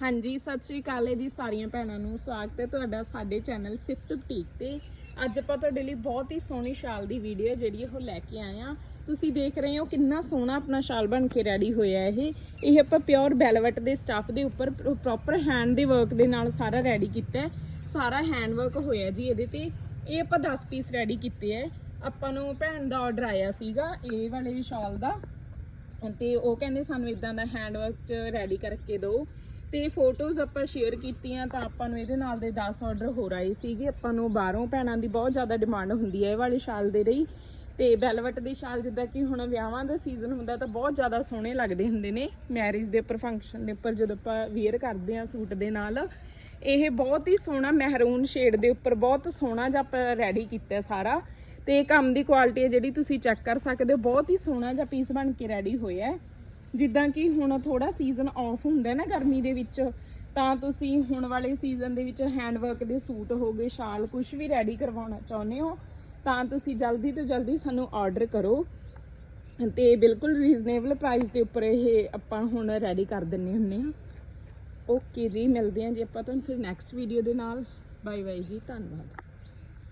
ਹਾਂਜੀ, ਸਤਿ ਸ਼੍ਰੀ ਅਕਾਲ ਹੈ ਜੀ ਸਾਰੀਆਂ ਭੈਣਾਂ ਨੂੰ। ਸਵਾਗਤ ਹੈ ਤੁਹਾਡਾ ਸਾਡੇ ਚੈਨਲ ਸਿਫਟ ਬੁਟੀਕ ਤੇ। ਅੱਜ ਆਪਾਂ ਤੁਹਾਡੇ ਲਈ ਬਹੁਤ ਹੀ ਸੋਹਣੀ ਸ਼ਾਲ ਦੀ ਵੀਡੀਓ ਜਿਹੜੀ ਉਹ ਲੈ ਕੇ ਆਏ ਆ ਤੁਸੀਂ ਦੇਖ ਰਹੇ ਹੋ ਕਿੰਨਾ ਸੋਹਣਾ ਆਪਣਾ ਸ਼ਾਲ ਬਣ ਕੇ ਰੈਡੀ ਹੋਇਆ ਇਹ। ਇਹ ਆਪਾਂ ਪਿਓਰ ਬੈਲਵਟ ਦੇ ਸਟੱਫ ਦੇ ਉੱਪਰ ਪ੍ਰੋਪਰ ਹੈਂਡ ਦੇ ਵਰਕ ਦੇ ਨਾਲ ਸਾਰਾ ਰੈਡੀ ਕੀਤਾ ਸਾਰਾ ਹੈਂਡ ਵਰਕ ਹੋਇਆ ਜੀ ਇਹਦੇ ਤੇ। ਇਹ ਆਪਾਂ 10 ਪੀਸ ਰੈਡੀ ਕੀਤੇ ਹੈ। ਆਪਾਂ ਨੂੰ ਭੈਣ ਦਾ ਆਰਡਰ ਆਇਆ ਸੀਗਾ ਇਹ ਵਾਲੇ ਸ਼ਾਲ ਦਾ। ਤੇ ਉਹ ਕਹਿੰਦੇ ਸਾਨੂੰ ਇਦਾਂ ਦਾ ਹੈਂਡਵਰਕ ਚ ਰੈਡੀ ਕਰਕੇ ਦਿਓ। ਤੇ ਫੋਟੋਜ਼ ਆਪਾਂ ਸ਼ੇਅਰ ਕੀਤੀਆਂ ਤਾਂ ਆਪਾਂ ਨੂੰ ਇਹਦੇ ਨਾਲ ਦੇ 10 ਆਰਡਰ ਹੋ ਆਏ ਸੀਗੇ। ਆਪਾਂ ਨੂੰ ਬਾਹਰੋਂ ਭੈਣਾਂ ਦੀ ਬਹੁਤ ਜ਼ਿਆਦਾ ਡਿਮਾਂਡ ਹੁੰਦੀ ਹੈ ਇਹ ਵਾਲੇ ਸ਼ਾਲ ਦੇ ਲਈ। ਤੇ ਬੈਲਵਟ ਦੇ ਸ਼ਾਲ ਜਿੱਦਾਂ ਕਿ ਹੁਣ ਵਿਆਹਾਂ ਦਾ ਸੀਜ਼ਨ ਹੁੰਦਾ ਤਾਂ ਬਹੁਤ ਜ਼ਿਆਦਾ ਸੋਹਣੇ ਲੱਗਦੇ ਹੁੰਦੇ ਨੇ। ਮੈਰਿਜ ਦੇ ਉੱਪਰ ਫੰਕਸ਼ਨ ਦੇ ਉੱਪਰ ਜਦੋਂ ਆਪਾਂ ਵੇਅਰ ਕਰਦੇ ਆ ਸੂਟ ਦੇ ਨਾਲ, ਇਹ ਬਹੁਤ ਹੀ ਸੋਹਣਾ ਮਹਿਰੂਨ ਸ਼ੇਡ ਦੇ ਉੱਪਰ ਬਹੁਤ ਸੋਹਣਾ ਜਿਹਾ ਆਪਾਂ ਰੈਡੀ ਕੀਤਾ ਸਾਰਾ। ਤੇ ਕੰਮ ਦੀ ਕੁਆਲਿਟੀ ਹੈ ਜਿਹੜੀ ਤੁਸੀਂ ਚੈੱਕ ਕਰ ਸਕਦੇ ਹੋ, ਬਹੁਤ ਹੀ ਸੋਹਣਾ ਜਿਹਾ ਪੀਸ ਬਣ ਕੇ ਰੈਡੀ ਹੋਇਆ ਹੈ। ਜਿੱਦਾਂ ਕਿ ਹੁਣ ਥੋੜਾ ਸੀਜ਼ਨ ਆਫ ਹੁੰਦਾ ਨਾ ਗਰਮੀ ਦੇ ਵਿੱਚ, ਤਾਂ ਤੁਸੀਂ ਹੁਣ ਵਾਲੇ ਸੀਜ਼ਨ ਦੇ ਵਿੱਚ ਹੈਂਡਵਰਕ ਦੇ ਸੂਟ ਹੋ ਗਏ, ਸ਼ਾਲ ਕੁਝ ਵੀ ਰੈਡੀ ਕਰਵਾਉਣਾ ਚਾਹੁੰਦੇ ਹੋ, ਤਾਂ ਤੁਸੀਂ ਜਲਦੀ ਤੋਂ ਜਲਦੀ ਸਾਨੂੰ ਆਰਡਰ ਕਰੋ। ਤੇ ਬਿਲਕੁਲ ਰੀਜ਼ਨੇਬਲ ਪ੍ਰਾਈਸ ਦੇ ਉੱਪਰ ਇਹ ਆਪਾਂ ਹੁਣ ਰੈਡੀ ਕਰ ਦਿੰਨੇ ਹੁੰਨੇ ਆ। ਓਕੇ ਜੀ, ਮਿਲਦੇ ਹਾਂ ਜੀ ਆਪਾਂ ਤੁਹਾਨੂੰ ਫਿਰ ਨੈਕਸਟ ਵੀਡੀਓ ਦੇ ਨਾਲ। ਬਾਏ ਬਾਏ ਜੀ, ਧੰਨਵਾਦ।